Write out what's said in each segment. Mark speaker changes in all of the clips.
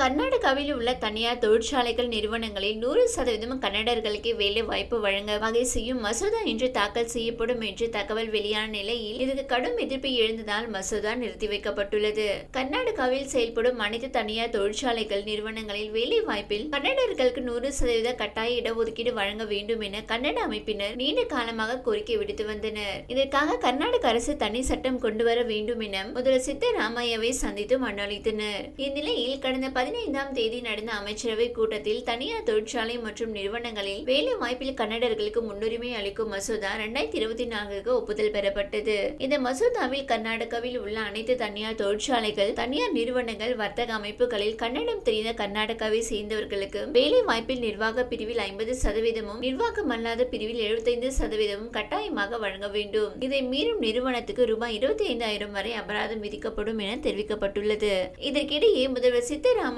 Speaker 1: கர்நாடகாவில் உள்ள தனியார் தொழிற்சாலைகள் நிறுவனங்களில் நூறு சதவீதம் கன்னடர்களுக்கு வேலை வாய்ப்பு வழங்க வகை செய்யும் மசோதா இன்று தாக்கல் செய்யப்படும் என்று தகவல் வெளியான நிலையில் இதற்கு கடும் எதிர்ப்பு எழுந்ததால் மசோதா நிறுத்தி வைக்கப்பட்டுள்ளது. கர்நாடகாவில் செயல்படும் அனைத்து தனியார் தொழிற்சாலைகள் நிறுவனங்களில் வேலை வாய்ப்பில் கன்னடர்களுக்கு நூறு சதவீத கட்டாய இடஒதுக்கீடு வழங்க வேண்டும் என கன்னட அமைப்பினர் நீண்ட காலமாக கோரிக்கை விடுத்து வந்தனர். இதற்காக கர்நாடக அரசு தனி சட்டம் கொண்டு வர வேண்டும் என முதல்வர் சித்தராமையாவை சந்தித்து மனு அளித்தனர். இந்நிலையில் கடந்த பதினைந்தாம் தேதி நடந்த அமைச்சரவை கூட்டத்தில் தனியார் தொழிற்சாலை மற்றும் நிறுவனங்களில் வேலை வாய்ப்பில் கன்னடர்களுக்கு முன்னுரிமை அளிக்கும் மசோதா இரண்டாயிரத்தி இருபத்தி நான்குக்கு ஒப்புதல் பெறப்பட்டது. இந்த மசோதாவில் கர்நாடகாவில் உள்ள அனைத்து தனியார் தொழிற்சாலைகள் தனியார் நிறுவனங்கள் வர்த்தக அமைப்புகளில் கன்னடம் தெரிந்த கர்நாடகாவை சேர்ந்தவர்களுக்கு வேலை வாய்ப்பில் நிர்வாக பிரிவில் ஐம்பது சதவீதமும் நிர்வாகம் அல்லாத பிரிவில் எழுபத்தைந்து சதவீதமும் கட்டாயமாக வழங்க வேண்டும். இதை மீறும் நிறுவனத்துக்கு ரூபாய் இருபத்தி ஐந்தாயிரம் வரை அபராதம் விதிக்கப்படும் என தெரிவிக்கப்பட்டுள்ளது. இதற்கிடையே முதல்வர்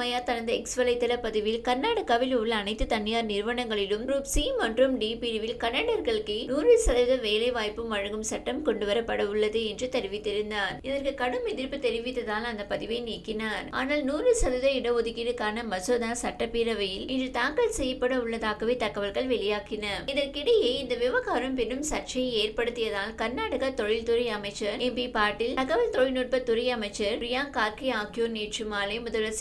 Speaker 1: சித்தராமையா தனது எக்ஸ் வலைதள பதிவில் கர்நாடகாவில் உள்ள அனைத்து தனியார் நிறுவனங்களிலும் குரூப் சி மற்றும் டி பிரிவில் கன்னடர்களுக்கு நூறு சதவீத வேலை வாய்ப்பும் வழங்கும் சட்டம் கொண்டுவரப்பட உள்ளது என்று தெரிவித்திருந்தார். இதற்கு கடும் எதிர்ப்பு தெரிவித்ததால் அந்த பதிவை நீக்கினார். ஆனால் நூறு சதவீத இடஒதுக்கீடுக்கான மசோதா சட்டப்பேரவையில் இன்று தாக்கல் செய்யப்பட உள்ளதாகவே தகவல்கள் வெளியாகின. இதற்கிடையே இந்த விவகாரம் பெரும் சர்ச்சையை ஏற்படுத்தியதால் கர்நாடக தொழில்துறை அமைச்சர் எம் பி பாட்டீல் தகவல் தொழில்நுட்ப துறை அமைச்சர் பிரியாங்க் கார்கே ஆகியோர் நேற்று மாலை முதல்வர்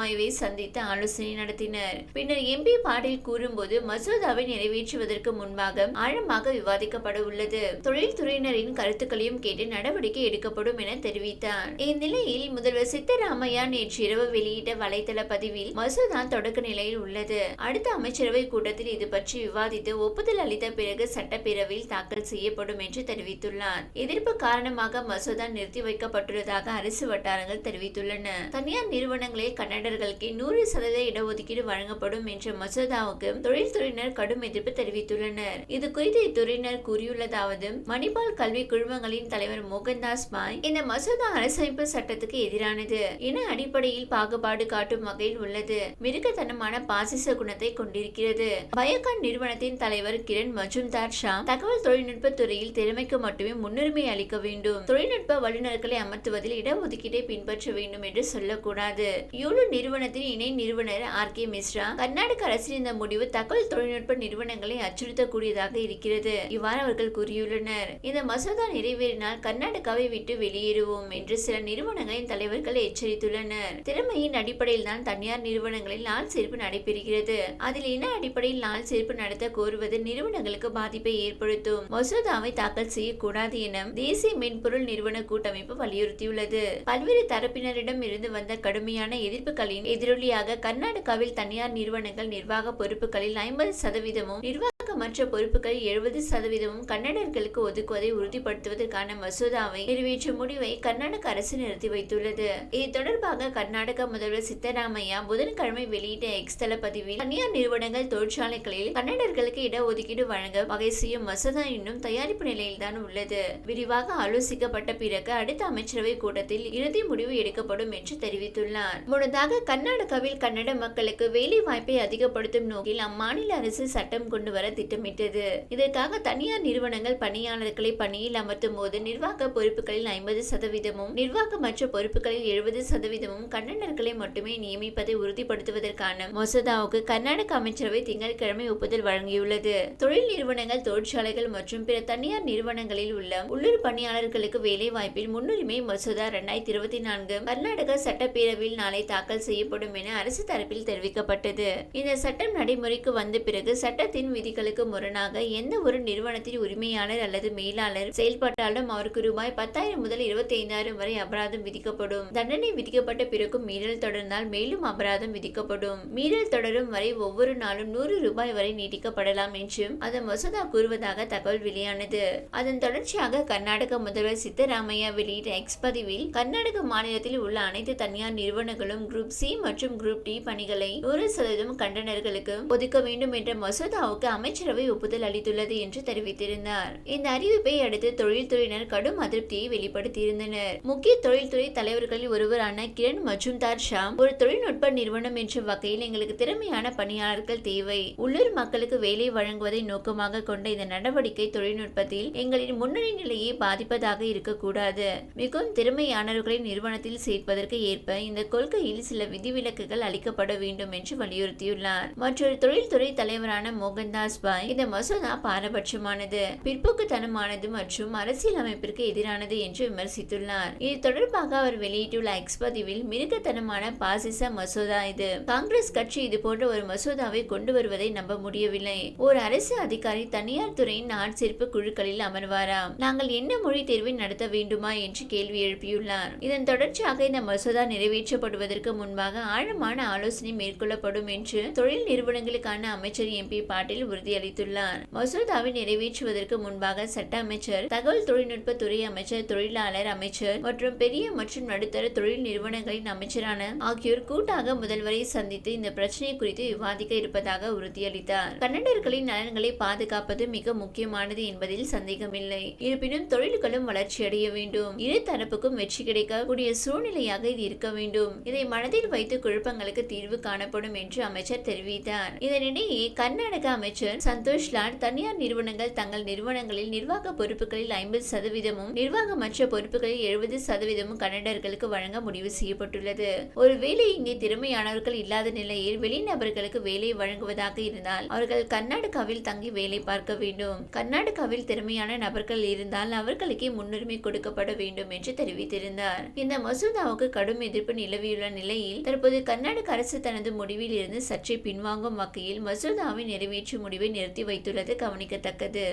Speaker 1: சித்தராமையாவை சந்தித்து ஆலோசனை நடத்தினர். பின்னர் எம்பி பாடல் கூறும்போது மசோதாவை நிறைவேற்றுவதற்கு முன்பாக ஆழமாக விவாதிக்கப்பட உள்ளது. தொழில்துறையினரின் கருத்துக்களையும் கேட்டு நடவடிக்கை எடுக்கப்படும் என தெரிவித்தார். இந்நிலையில் முதல்வர் சித்தராமையா நேற்று இரவு வெளியிட்ட வலைதள பதிவில் மசோதா தொடக்க நிலையில் உள்ளது. அடுத்த அமைச்சரவை கூட்டத்தில் இது பற்றி விவாதித்து ஒப்புதல் அளித்த பிறகு சட்டப்பேரவையில் தாக்கல் செய்யப்படும் என்று தெரிவித்துள்ளார். எதிர்ப்பு காரணமாக மசோதா நிறுத்தி வைக்கப்பட்டுள்ளதாக அரசு வட்டாரங்கள் தெரிவித்துள்ளன. தனியார் நிறுவனங்களில் தொழிலாளர்களுக்கு நூறு சதவீத இடஒதுக்கீடு வழங்கப்படும் என்ற மசோதாவுக்கு தொழில்துறையினர் கடும் எதிர்ப்பு தெரிவித்துள்ளனர். இது குறித்து இத்துறையினர் கூறியுள்ளதாவது மணிபால் கல்வி குழுமங்களின் தலைவர் மோகன்தாஸ் பாய் இந்த மசோதா அரசமைப்பு சட்டத்துக்கு எதிரானது. இன அடிப்படையில் பாகுபாடு காட்டும் வகையில் உள்ளது. மிருகத்தனமான பாசிச குணத்தை கொண்டிருக்கிறது. பயோகான் நிறுவனத்தின் தலைவர் கிரண் மஜும்தார் ஷா தகவல் தொழில்நுட்ப துறையில் திறமைக்கு மட்டுமே முன்னுரிமை அளிக்க வேண்டும். தொழில்நுட்ப வல்லுநர்களை அமர்த்துவதில் இடஒதுக்கீட்டை பின்பற்ற வேண்டும் என்று சொல்லக்கூடாது. யூலு நிறுவனத்தின் இணை நிறுவனர் ஆர் கே மிஸ்ரா கர்நாடக அரசின் இந்த முடிவு தகவல் தொழில்நுட்ப நிறுவனங்களை அச்சுறுத்தக்கூடியதாக இருக்கிறது இவ்வாறு அவர்கள் கூறியுள்ளனர். இந்த மசோதா நிறைவேறினால் கர்நாடகாவை விட்டு வெளியேறுவோம் என்று சில நிறுவனங்களின் தலைவர்கள் எச்சரித்துள்ளனர். திறமையின் அடிப்படையில் தான் தனியார் நிறுவனங்களில் நாள் சேர்ப்பு நடைபெறுகிறது. அதில் இன அடிப்படையில் நாள் சேர்ப்பு நடத்த கோருவது நிறுவனங்களுக்கு பாதிப்பை ஏற்படுத்தும். மசோதாவை தாக்கல் செய்யக்கூடாது என தேசிய மென்பொருள் நிறுவன கூட்டமைப்பு வலியுறுத்தியுள்ளது. பல்வேறு தரப்பினரிடம் இருந்து வந்த கடுமையான எதிர்ப்பு பொறுப்புகளின் எதிரொலியாக கர்நாடகாவில் தனியார் நிறுவனங்கள் நிர்வாக பொறுப்புகளில் ஐம்பது சதவீதமும் நிர்வாக மற்ற பொறுப்புகள் எழுபது சதவீதமும் கன்னடர்களுக்கு ஒதுக்குவதை உறுதிப்படுத்துவதற்கான மசோதாவை நிறைவேற்றும் முடிவை கர்நாடக அரசு நிறுத்தி வைத்துள்ளது. இது தொடர்பாக கர்நாடக முதல்வர் சித்தராமையா புதன்கிழமை வெளியிட்ட எக்ஸ் தள பதிவில் தனியார் நிறுவனங்கள் தொழிற்சாலைகளில் கன்னடர்களுக்கு இடஒதுக்கீடு வழங்க வகை செய்யும் மசோதா இன்னும் தயாரிப்பு நிலையில்தான் உள்ளது. விரிவாக ஆலோசிக்கப்பட்ட பிறகு அடுத்த அமைச்சரவை கூட்டத்தில் இறுதி முடிவு எடுக்கப்படும் என்று தெரிவித்துள்ளார். முன்னதாக கர்நாடகாவில் கன்னட மக்களுக்கு வேலை வாய்ப்பை அதிகப்படுத்தும் நோக்கில் அம்மாநில அரசு சட்டம் கொண்டு வர திட்டமிட்டது. இதற்காக தனியார் நிறுவனங்கள் பணியாளர்களை பணியில் அமர்த்தும் போது நிர்வாக பொறுப்புகளில் ஐம்பது சதவீதமும் நிர்வாக மற்ற பொறுப்புகளில் எழுபது சதவீதமும் கன்னடர்களை மட்டுமே நியமிப்பதை உறுதிப்படுத்துவதற்கான மசோதாவுக்கு கர்நாடக அமைச்சரவை திங்கட்கிழமை ஒப்புதல் வழங்கியுள்ளது. தொழில் நிறுவனங்கள் தொழிற்சாலைகள் மற்றும் பிற தனியார் நிறுவனங்களில் உள்ள உள்ளூர் பணியாளர்களுக்கு வேலை வாய்ப்பில் முன்னுரிமை மசோதா இரண்டாயிரத்தி இருபத்தி நான்கு கர்நாடக சட்டப்பேரவையில் நாளை தாக்கல் செய்யப்படும் என அரசு தரப்பில் தெரிவிக்கப்பட்டது. இந்த சட்டம் நடைமுறைக்கு வந்த பிறகு சட்டத்தின் விதிகள் விதிகளுக்கு முரணாக எந்த ஒரு நிறுவனத்தின் உரிமையாளர் அல்லது மேலாளர் செயல்பட்டாலும் அவருக்கு ரூபாய் பத்தாயிரம் முதல் இருபத்தி ஐந்தாயிரம் வரை அபராதம் விதிக்கப்படும். தண்டனை விதிக்கப்பட்ட பிறகும் மீறல் தொடர்ந்தால் மேலும் அபராதம் விதிக்கப்படும். மீறல் தொடரும் வரை ஒவ்வொரு நாளும் நூறு ரூபாய் வரை நீட்டிக்கப்படலாம் என்றும் அதன் மசோதா கூறுவதாக தகவல் வெளியானது. அதன் தொடர்ச்சியாக கர்நாடக முதல்வர் சித்தராமையா வெளியிட்ட எக்ஸ் பதிவில் கர்நாடக மாநிலத்தில் உள்ள அனைத்து தனியார் நிறுவனங்களும் குரூப் சி மற்றும் குரூப் டி பணிகளை நூறு சதவீதம் கண்டனர்களுக்கு ஒதுக்க வேண்டும் என்ற மசோதாவுக்கு அமை அமைச்சரவை ஒப்புதல் அளித்துள்ளது என்று தெரிவித்திருந்தார். இந்த அறிவிப்பை அடுத்து தொழில்துறையினர் கடும் அதிருப்தியை வெளிப்படுத்தியிருந்தனர். முக்கிய தொழில்துறை தலைவர்களில் ஒருவரான கிரண் மஜும்தார் ஷாம் ஒரு தொழில்நுட்ப நிறுவனம் என்ற வகையில் எங்களுக்கு திறமையான பணியாளர்கள் தேவை. உள்ளூர் மக்களுக்கு வேலை வழங்குவதை நோக்கமாக கொண்ட இந்த நடவடிக்கை தொழில்நுட்பத்தில் எங்களின் முன்னணி நிலையை பாதிப்பதாக இருக்கக்கூடாது. மிகவும் திறமையானவர்களை நிறுவனத்தில் சேர்ப்பதற்கு ஏற்ப இந்த கொள்கையில் சில விதிவிலக்குகள் அளிக்கப்பட வேண்டும் என்று வலியுறுத்தியுள்ளார். மற்றொரு தொழில்துறை தலைவரான மோகன்தாஸ் வாஜ்பாய் இந்த மசோதா பாரபட்சமானது. பிற்போக்குத்தனமானது மற்றும் அரசியல் அமைப்பிற்கு எதிரானது என்று விமர்சித்துள்ளார். இது தொடர்பாக அவர் வெளியிட்டுள்ள எக்ஸ் பதிவில் மிருகத்தனமான பாசிச மசோதா இது. காங்கிரஸ் கட்சி இது போன்ற ஒரு மசோதாவை கொண்டு வருவதை நம்ப முடியவில்லை. ஒரு அரசு அதிகாரி தனியார் துறையின் ஆட்சேர்ப்பு குழுக்களில் அமர்வாராம் நாங்கள் என்ன மொழி தேர்வை நடத்த வேண்டுமா என்று கேள்வி எழுப்பியுள்ளார். இதன் தொடர்ச்சியாக இந்த மசோதா நிறைவேற்றப்படுவதற்கு முன்பாக ஆழமான ஆலோசனை மேற்கொள்ளப்படும் என்று தொழில் நிறுவனங்களுக்கான அமைச்சர் எம்பி பாட்டீல் உறுதியளித்துள்ளார் மசோதாவை நிறைவேற்றுவதற்கு முன்பாக சட்ட அமைச்சர் தகவல் தொழில்நுட்ப துறை அமைச்சர் தொழிலாளர் அமைச்சர் மற்றும் பெரிய மற்றும் நடுத்தர தொழில் நிறுவனங்களின் அமைச்சரான ஆகியோர் கூட்டாக முதல்வரை சந்தித்து இந்த பிரச்சனை குறித்து விவாதிக்க இருப்பதாக உறுதியளித்தார். கன்னடர்களின் நலன்களை பாதுகாப்பது மிக முக்கியமானது என்பதில் சந்தேகமில்லை. இருப்பினும் தொழில்களும் வளர்ச்சியடைய வேண்டும். இரு தரப்புக்கும் வெற்றி கிடைக்கக்கூடிய சூழ்நிலையாக இது இருக்க வேண்டும். இதை மனதில் வைத்து குழப்பங்களுக்கு தீர்வு காணப்படும் என்று அமைச்சர் தெரிவித்தார். இதனிடையே கர்நாடக அமைச்சர் அமைச்சர் சந்தோஷ் லால் தனியார் நிறுவனங்கள் தங்கள் நிறுவனங்களில் நிர்வாக பொறுப்புகளில் ஐம்பது சதவீதமும் நிர்வாகமற்ற பொறுப்புகளில் எழுபது சதவீதமும் கன்னடர்களுக்கு வழங்க முடிவு செய்யப்பட்டுள்ளது. ஒருவேளை இங்கே திறமையானவர்கள் இல்லாத நிலையில் வெளிநபர்களுக்கு வேலை வழங்குவதாக இருந்தால் அவர்கள் கர்நாடகாவில் தங்கி வேலை பார்க்க வேண்டும். கர்நாடகாவில் திறமையான நபர்கள் இருந்தால் அவர்களுக்கே முன்னுரிமை கொடுக்கப்பட வேண்டும் என்று தெரிவித்திருந்தார். இந்த மசோதாவுக்கு கடும் எதிர்ப்பு நிலவியுள்ள நிலையில் தற்போது கர்நாடக அரசு தனது முடிவில் இருந்து சற்றே பின்வாங்கும் வகையில் மசோதாவை நிறைவேற்றும் முடிவை நிறுத்தி வைத்துள்ளது கவனிக்கத்தக்கது.